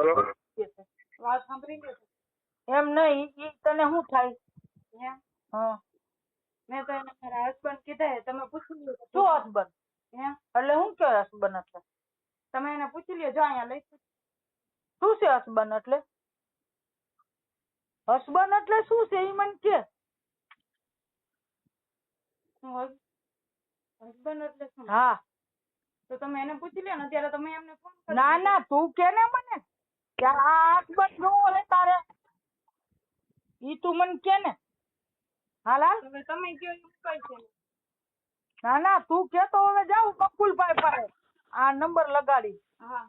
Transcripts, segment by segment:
બોલો વાત સાંભળી લ્યો એમ નહીં ઈ તને શું થાય? હે હા. મેં તો એને મારા હસબન્ડ કીધા છે, તમે પૂછી લ્યો તો શું હસબન્ડ હે એટલે શું કે હસબન્ડ એટલે? તમે એને પૂછી લ્યો જો અહીંયા લઈ શું છે હસબન્ડ એટલે? હસબન્ડ એટલે શું છે? ઈ મને કે. હસબન્ડ એટલે શું? હા. તો તમે એને પૂછી લ્યો ને અત્યારે તમે એમને ફોન કરી ના ના તું કે ને મને. કે આ હસબન્ડનું હે તારે ઈ તું મને કે ને હાલ હાલ હવે તમે કયો એમ કઈ છે ના ના તું કે તો હવે જાઉં બકુલભાઈ પાસે આ નંબર લગાડી હા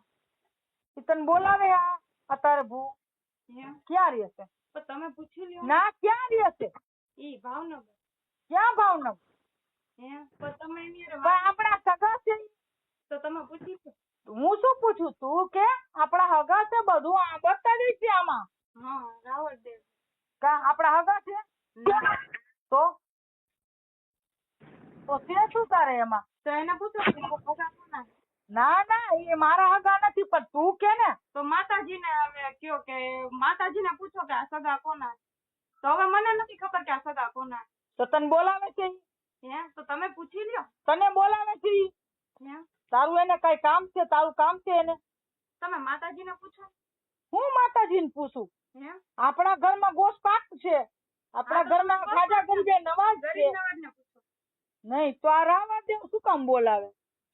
ઈ તને બોલાવે આ અત્યારે ભૂ હે ક્યાં રહેશે તો તમે પૂછી લ્યો ના ક્યાં રહેશે ઈ ભાવનગર ક્યાં ભાવનગર હે પણ તમે એની હારે પણ વાત- આપણા સગા છે ઈ. તો તમે પૂછી લો. હું શું પૂછું? તું કે? આપણા હગા છે બધું આ બતાવી છે આમાં. કા આપણા હગા છે? તો? તો તે શું તારે એમાં? તો એને પૂછો ના ના એ મારા હગા નથી પણ તું કે ને? તો માતાજીને હવે કયો કે માતાજીને પૂછો કે આ સગા કોના? તો હવે મને નથી ખબર કે આ સગા કોના. તો તને બોલાવે છે હે? તો તમે પૂછી લ્યો. તને બોલાવે છે હે? તારું એને કઈ કામ છે? તારું કામ છે એને? તમે માતાજીને પૂછો. હું માતાજીને પૂછું? આપણા ઘરમાં ગોશ પાક છે. આપણા તો ઘરમાં ખાજા ગુંજે નવાજ છે. નહીં તો આ રાવણ દેવ શું કામ બોલાવે?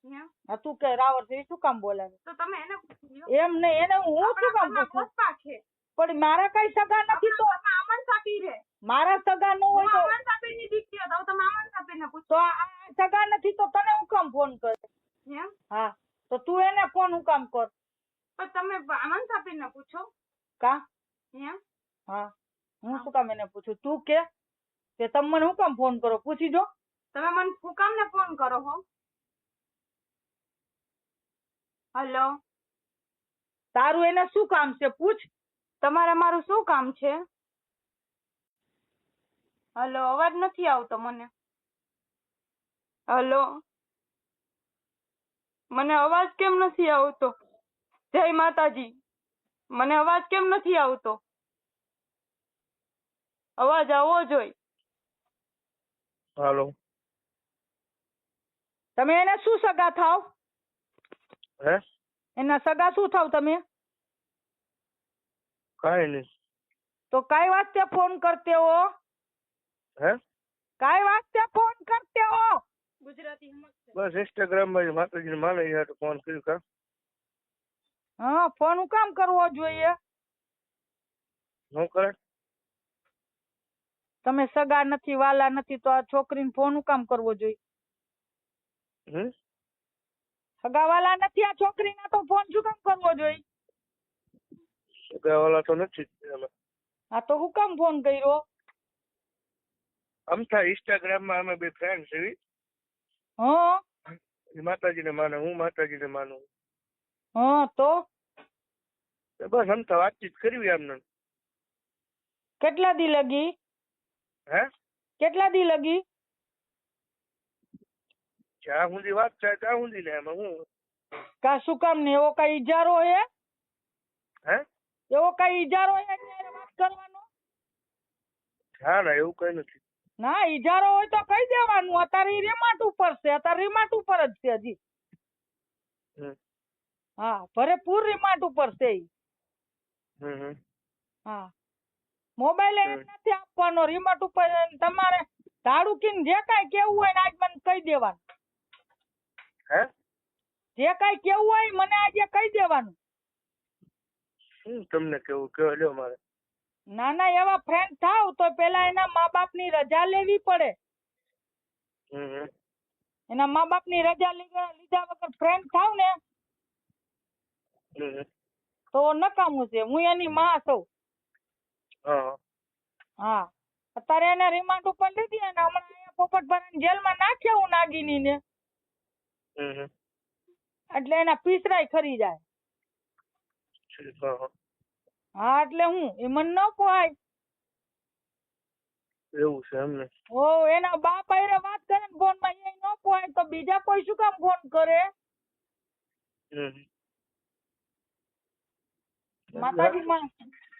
હે? હા તું કે રાવણ દેવ શું કામ બોલાવે? તો તમે એને એમ નહીં એને હું શું કામ પૂછું? પણ મારા કઈ સગા નથી તો અમન સાપી રે મારા સગા ન હોય તો અમન સાપીની દીકરી હતો તમે અમન સાપીને પૂછો. તો આ સગા નથી તો તને હું કામ ફોન કરે? હે હા. તો તું એને ફોન હું કામ કર. પણ તમે અમન સાપીને પૂછો. કા? હે. હા હું. શું કામ એને પૂછું? તું કે? કે તમે મને હું કામ ફોન કરો? પૂછી જો. તમે મને ફૂકામને ફોન કરો હો? હલો? તારું એને શું કામ છે? પૂછ. તમારે મારું શું કામ છે? હલો અવાજ નથી આવતો મને. હલો? મને અવાજ કેમ નથી આવતો? જય માતાજી. મને અવાજ કેમ નથી આવતો? અવાજ આવવો જોઈએ હાલો. તમે એને શું સગા થાવ? હે? એના સગા શું થાવ તમે? કાઈ નહીં. તો કઈ વાસ્તે ફોન કરતે હો? હે? કઈ વાસ્તે ફોન કરતે હો? બસ ઇન્સ્ટાગ્રામમાં માતાજીને માને એ હાટુ ફોન કર્યો કા. હા ફોન હું કામ કરવો જોઈએ? હું કરે? તમે સગા નથી વાલા નથી તો આ છોકરીને ફોન હું કામ કરવો જોઈએ? હમ? સગા વાલા નથી આ છોકરીને તો ફોન શું કામ કરવો જોઈએ? સગાવાલા તો નથી હા આ તો હું કામ ફોન કર્યો? અમથા ઇન્સ્ટાગ્રામમાં અમે બે ફ્રેન્ડ છે હા? માતાજીને માને હું માતાજીને માનું. હા તો? બસ બસ તો વાતચીત કરવી એમને કેટલા દી લગી? હે? કેટલા દી લગી? જ્યાં સુધી વાત થાય ત્યાં સુધી ને એમાં હું. કા શું કામ ને એવો કઈ ઈજારો હે? હે? એવો કઈ ઈજારો હે વાત કરવાનો? હા ના એવું કઈ નથી. ના ઈજારો હોય તો કહી દેવાનું. અત્યારે રિમાટ ઉપર છે. અત્યારે રિમાટ ઉપર જ છે હજી. હા ભરેપૂર રિમાટ ઉપર છે ઈ. હા. મોબાઈલ એમ નથી આપવાનો. રિમોટ ઉપર તમારે ધાડુકીને જે કાઈ કેવું હોય ને આજ મને કહી દેવાનું. હે? જે કાઈ કેવું હોય મને આજે કહી દેવાનું. શું તમને કેવું? કયો લ્યો મારે. નાના એવા ફ્રેન્ડ થાવ તો પેલા એના મા બાપની રજા લેવી પડે. એના મા બાપની રજા લીધા લીધા વગર ફ્રેન્ડ થાવ ને. તો નકામું છે. હું એની માં છું. હા. અત્યારે એને રિમાન્ડ ઉપર લીધી અને હમણાં અહીંયા પોપટભરાની જેલમાં નાખ્યા હું નાગીની ને એટલે એના પીસરાય ખરી જાય. હા એટલે હું એ મને ન પોહાય એવું છે એમને. ઓ એના બાપ હારે વાત કરે ને ફોનમાં એ ન પોહાય તો બીજા કોઈ શું કામ ફોન કરે? માતાજી માં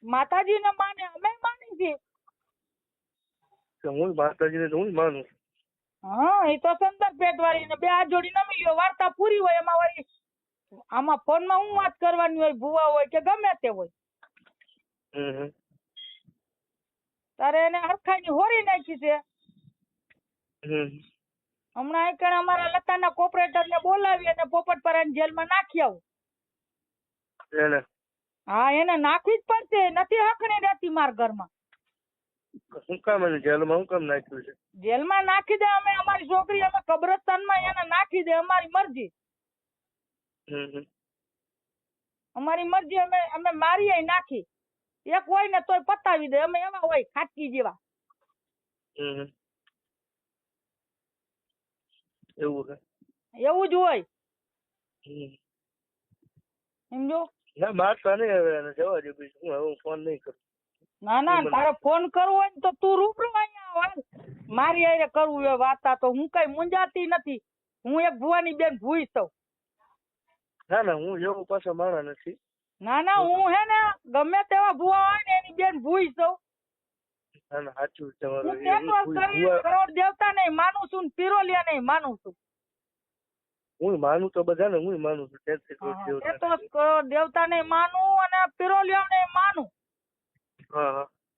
માતાજી ને માને અમે માની છીએ. હું માતાજી ને હું માનું. હા એ તો સંદર પેટ વાળી ને બે હાથ જોડી નમી લ્યો વાર્તા પૂરી હોય એમાં વળી. આમાં ફોનમાં હું વાત કરવાની હોય ભૂવા હોય કે ગમે તે હોય. તારે એને હરખાની હોરી નાખી છે. હમણાં એક અમારા લતાના કોપરેટર ને બોલાવી અને પોપટપરાની જેલમાં નાખી આવું. હા એને નાખવી જ પડશે. નથી હકણી રહેતી માર ઘરમાં. શું કામ એને જેલમાં શું કામ નાખ્યું છે? જેલમાં નાખી દે અમે અમારી છોકરી અમે કબ્રસ્તાનમાં એને નાખી દે અમારી મરજી. અમારી મરજી અમે અમે મારીએ નાખી. એક હોય ને તોય પતાવી દે. અમે એવા હોય ખાટકી જેવા. એવું એવું જ હોય. સમજો? ના મારતા નહીં હવે એને જવા દે બીજું હું હવે ફોન નહીં કરું. ના ના તારે ફોન કરવો હોય ને તો તું રૂબરૂ અહીંયા આવ મારી હારે કરવું એ વાતા તો હું કઈ મુંજાતી નથી. હું એક ભુવાની બેન ભૂઈ છું ના ના હું એવું પાછો માણા નથી. ના ના હું હે ને ગમે તેવા ભૂવા હોય ને એની બેન ભૂઈ જઉં ના ના સાચું તમારું કરોડ દેવતા નહીં માનું છું ને પિરોલિયા નહીં માનું છું. હું માનું તો બધાને હું માનું છું કરોડ દેવતા નેટવર્ક કરોડ દેવતા નહીં માનું અને પિરોલિયા ને માનું.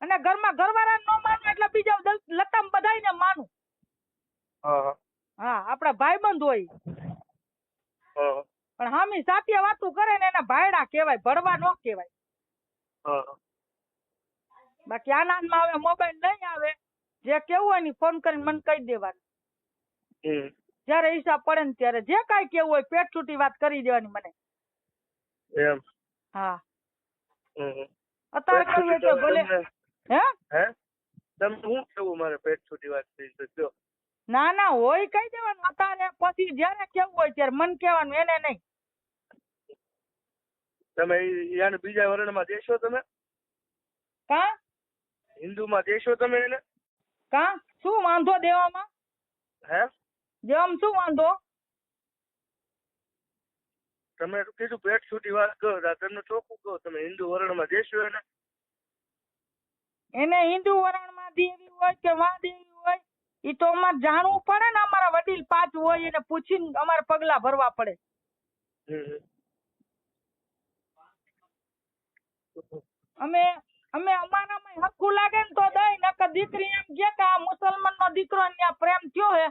અને ઘરમાં ઘરવાળા ન માનું એટલે બીજા લતામ લતામ બધાયને માનું. હા આપડા ભાઈબંધ હોય. પણ હામી સાત્ય વાતું કરે ને એને ભાયડા કહેવાય ભરવા ન કહેવાય. બાકી આનંદ આનંદમાં હવે મોબાઈલ નહીં આવે. જે કેવું હોય ને ફોન કરીને મને કહી દેવાનું. જયારે હિસાબ પડે ને ત્યારે જે કાઈ કેવું હોય પેટ છૂટી વાત કરી દેવાની મને. એમ. હા. અત્યારે કહ્યું તો ભલે હે? હે? તમને શું કેવું મારે પેટ છૂટી વાત થઈ તો ના ના હોય કહી દેવાનું. અત્યારે પછી જ્યારે કેવું હોય ત્યારે મન કહેવાનું એને નહીં. તમે યાને બીજા વર્ણમાં દેશો તમે? કા? હિન્દુમાં દેશો તમે એને? કા? શું વાંધો દેવામાં? હે? જેમ શું વાંધો? તમે કીધું પેટ છૂટી વાત કરો તમને ચોખ્ખું કહો તમે હિન્દુ વર્ણમાં દેશો એને? એને હિન્દુ વર્ણમાં દેવી હોય કે વા દેવી હોય એ તો અમારે જાણવું પડે ને અમારા વડીલ પાંચ હોય એને પૂછીને અમારે પગલા ભરવા પડે. હમ હમ. અમે અમે અમારામાં હરખું લાગે ને તો દઈ નકર દીકરી એમ કે કે આ મુસલમાન નો દીકરો ને પ્રેમ થયો હે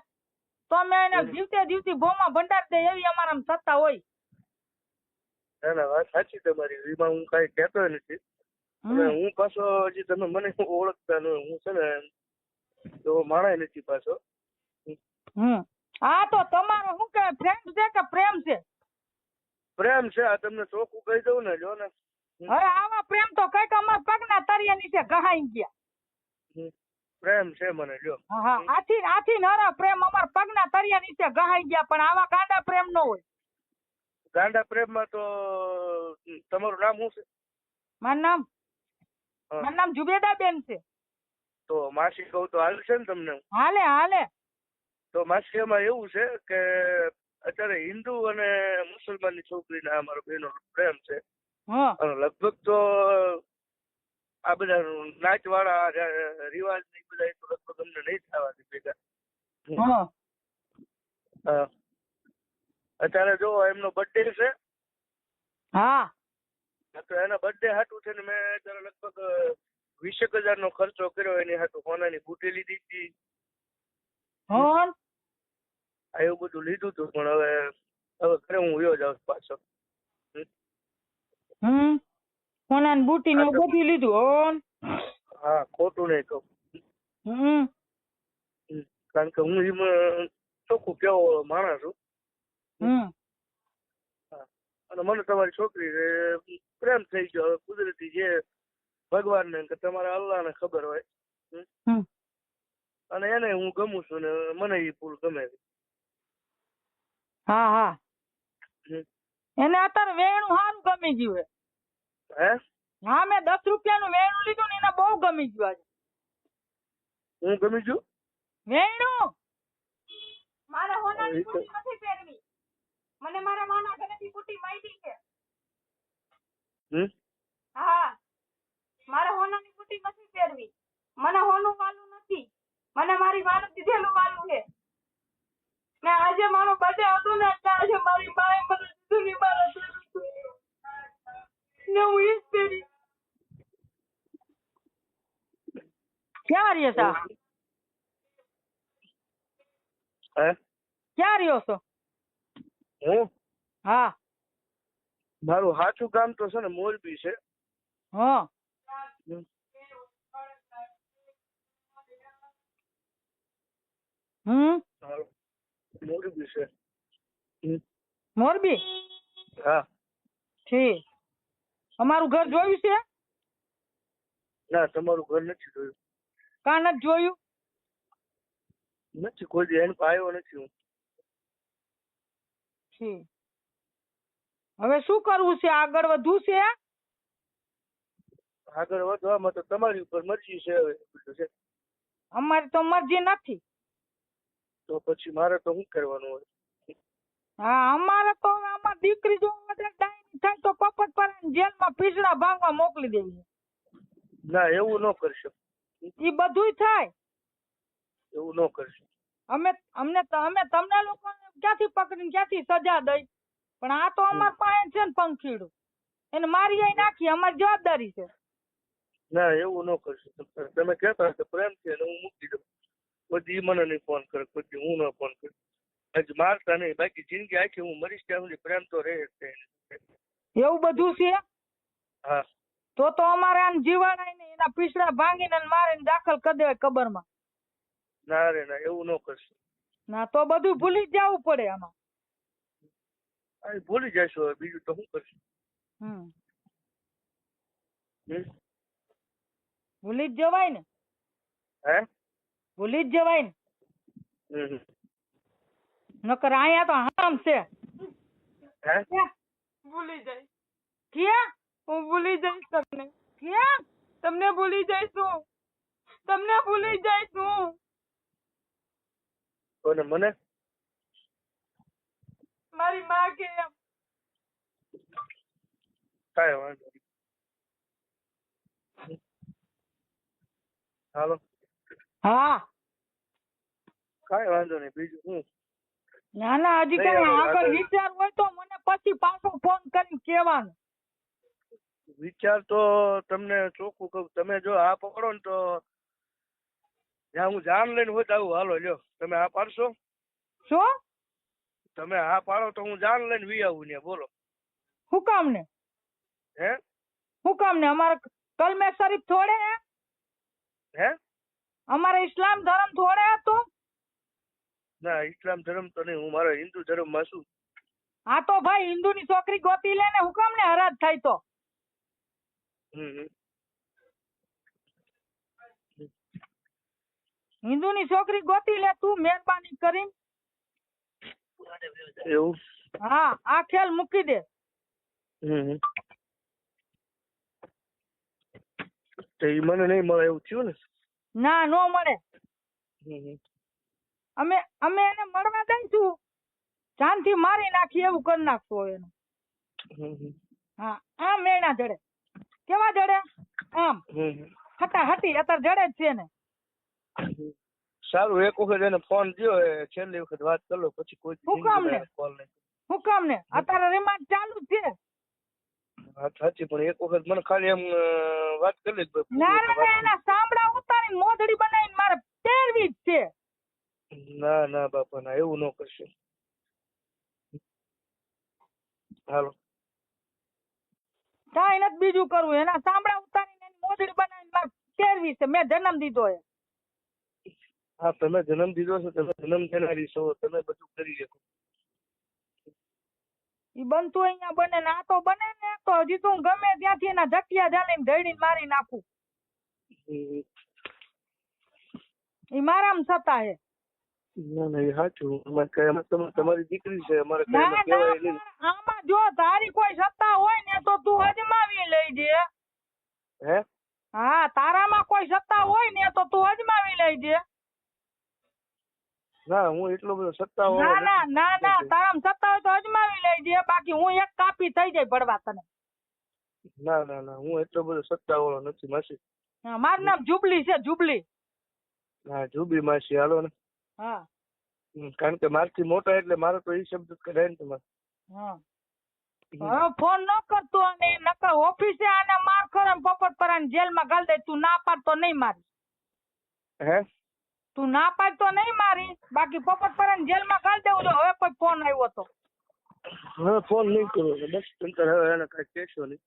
તો અમે એને જીવતે જીવતી ભોમાં ભંડાર દે એવી અમારામાં સત્તા હોય. ના ના વાત સાચી તમારી. એમાં હું કઈ કહેતો નથી. અને હું પાછો હજી તમે મને ઓળખતા નહીં હું છે ને તો માણાય નથી પાછો. હા તો તમારો શું કે ફ્રેન્ડ છે કે પ્રેમ છે? પ્રેમ છે આ તમને ચોખ્ખું કહી દઉં ને જો ને. હવે આવા પ્રેમ તો કંઈક અમારા પગના તરિયા નીચે ગહાઈ ગયા. પ્રેમ છે મને જો હા આથી આથી નરા પ્રેમ અમારા પગના તરિયા નીચે ગહાઈ ગયા પણ આવા ગાંડા પ્રેમ નો હોય. ગાંડા પ્રેમમાં તો તમારું નામ શું છે? મારું નામ. મારું નામ જુબેદા બેન છે. તો માસી કહું તો હાલશે ને તમને? હાલે હાલે. તો માસી એમાં એવું છે કે અત્યારે હિન્દુ અને મુસલમાનની છોકરી ના અમારો બહેનો પ્રેમ છે. લગભગ તો આ બધા નાચ વાળા રિવાજ ને બધા તો લગભગ અમને નહીં થવા દે ભેગા. અત્યારે જો એમનો બર્થડે છે. હા. તો એના બર્થડે હાટું છે ને મેં અત્યારે લગભગ વીસેક હજાર નો ખર્ચો કર્યો એની હાટું. સોનાની બુટી લીધી હતી. એવું બધું લીધું હતું પણ હવે હવે ઘરે હું વયો જાઉં પાછો. હમ? બુટી ને બધું લીધું ઓન હા ખોટું નહીં કહું હમ. કારણ કે હું એમાં ચોખ્ખું કેવો માણસ છું. હમ. અને મને તમારી છોકરી પ્રેમ થઈ ગયો. હવે કુદરતી જે ભગવાન કે તમારા અલ્લાહને ખબર હોય. અને એને હું ગમું છું ને મને એ ફૂલ ગમે છે. હા હા. એને અત્યારે વેણું સારું ગમી ગયું હે. હે? હા મેં દસ રૂપિયાનું વેણું લીધું ને એને બહુ ગમી ગયું આજે. હું ગમી ગયું? વેણું? મારે હોનાની ની નથી પહેરવી. મને મારા માના ઘરેથી બુટી માંગી છે. હમ? નથી પહેરવી. મને હોનું વાલું નથી. મને મારી માનું દીધેલું વાલું છે. મેં આજે મારો બર્થડે હતો ને રહ્યો છો. હે? ક્યાં રહ્યો છો? હું? હા. મારું સાચું ગામ તો છે ને મોરબી છે. હા. હમ. મોરબી છે. મોરબી? હા. ઠીક. અમારું ઘર જોયું છે? ના તમારું ઘર નથી જોયું. કાં નથી જોયું? નથી કોઈ એની આવ્યો નથી હું. ઠીક. હવે શું કરવું છે? આગળ વધવું છે? આગળ વધવામાં તો તમારી ઉપર મરજી છે હવે. છે અમારી તો મરજી નથી. તો પછી મારે તો શું કરવાનું હોય? હા અમારે તો આમાં દીકરી જો ડાયની થાય તો કપટ પર જેલમાં પીસડા ભાંગવા મોકલી દેવી. ના એવું ન કરશો ઈ બધુંય થાય. એવું ન કરશો. અમે અમને અમે તમને લોકોને ક્યાંથી પકડીને ક્યાંથી સજા દઈ? પણ આ તો અમાર પાસે છે ને પંખીડું. એને મારી નાખી અમારી જવાબદારી છે. ના એવું ન કરશો. તમે- કહેતા પ્રેમ છે ને હું મૂકી દઉં. પછી મને નહીં ફોન કરે પછી હું ન ફોન કરું. આજ મારતા નહીં બાકી જિંદગી આખી હું મરીશ ત્યાં સુધી પ્રેમ તો રહે જ એવું બધું છે? હા. તો તો અમારે આને જીવાડાઈને એના પીસડા ભાંગીને મારીને દાખલ કરી દેવાય કબરમાં. ના રે ના એવું ન કરશો. ના તો બધું ભૂલી જ જવું પડે આમાં. ભૂલી જશો હવે બીજું તો શું કરશું? હમ? ભૂલી જ જવાય ને. હે? ભૂલી જ જવાય ને. હમ. નકર અહીંયા તો હામ છે. હે? ભૂલી જાય. ક્યાં? હું ભૂલી જઈશ તમને. તમને ભૂલી જઈશું તમને ભૂલી જઈશું કોને મને? મારી માં કે એમ. કાંઈ વાંધો નહીં. હાલો. હા. કાંઈ વાંધો નહીં બીજું હું ના ના હજી કઈ આગળ આગળ- વિચાર હોય તો મને પછી પાછો ફોન કરીને કહેવાનું. વિચાર તો તમને ચોખ્ખું કહું. તમે જો આ પકડો ને તો જ્યાં હું જાન લઈને હોય આવું હાલો લ્યો. તમે આ પાડશો? શું? તમે આ પાડો તો હું જાન લઈને વી આવું ને બોલો. હું કામ ને હે હું કામ ને અમારે કલમે શરીફ થોડે હે? હે? અમારે ઇસ્લામ ધર્મ થોડે હતો? ના ઇસ્લામ ધર્મ તો નહીં હું મારા હિન્દુ ધર્મમાં છું. હા તો ભાઈ હિન્દુ ની છોકરી ગોતી લે ને હું કામ ને હરાજ થાય તો? હમની છોકરી ગોતી લે તું મહેરબાની કરીને. એવું? હા આ ખેલ મૂકી દે. તો ઈ મને નહીં મળે એવું થયું ને? ના નો મળે. અમે અમે એને મળવા દઈશું જાનથી મારી નાખી એવું કરી નાખશું એનું. હમ હમ. હા આ મેણા જડે કેવા જડે? આમ. હટા હટી અત્યારે જડે જ છે ને. સારું એક વખત એને ફોન દ્યો છેલ્લી વખત વાત કરી લો પછી કોઈ હું કામ ને? કોલ નહીં કામ ને. અત્યારે રિમાન્ડ ચાલુ જ છે. સાચી પણ એક વખત મને ખાલી એમ વાત કરી લે ના ના એના સાંભળા ઉતારી મોઢડી બનાવીને મારે પહેરવી જ છે. ના ના બાપા ના એવું ન કરશે. હાલો. બીજું કરવું એના સાંભળા ઉતારીને એની મોઢડી બનાવીને પહેરવી છે. મેં જન્મ દીધો એ. હા તમે જન્મ દીધો છે તમે જન્મ દેનારી છો તમે બધું કરી શકો. ઈ બનતું અહીંયા બને ને આ તો બને ને તો હજી તો હું ગમે ત્યાંથી એના જટિયા જાલીને ધડીને મારી નાખું. ઈ મારામ છતાં હે. ના ના એ સાચું. અમારે કઈ એમાં તમારી દીકરી છે અમારે કઈ ના એમાં ના કહેવાય નહીં. આમાં જો તારી કોઈ સત્તા હોય ને તો તું અજમાવી લેજે. હે? હા તારામાં કોઈ સત્તા હોય ને તો તું અજમાવી લેજે. ના હું એટલો બધો સત્તા ના ના ના ના તારામાં સત્તા હોય તો અજમાવી લેજે. બાકી હું એક કાપી થઈ જાય ભરવા તને. ના ના ના હું એટલો બધો સત્તા વાળો નથી માસી. મારું નામ જુબલી છે જુબલી. હા જુબી માસી હાલો ને. હા. કારણ કે મારથી મોટા એટલે મારો તો એ શબ્દ કઢાય ને તમારે. હા. ફોન ન કરતો અને નકર ઓફિસે આને માર ખરો ને પોપટ પરાને જેલમાં ગાલ દે. તું ના પાડ તો નહીં મારી હે? તું ના પાડ તો નહીં મારી બાકી પોપટ પરાને જેલમાં ગાલ દેવું જો હવે કોઈ ફોન આવ્યો તો. હવે ફોન નહીં કરો બસ તંતર હવે એને કઈ કહેશો નહીં.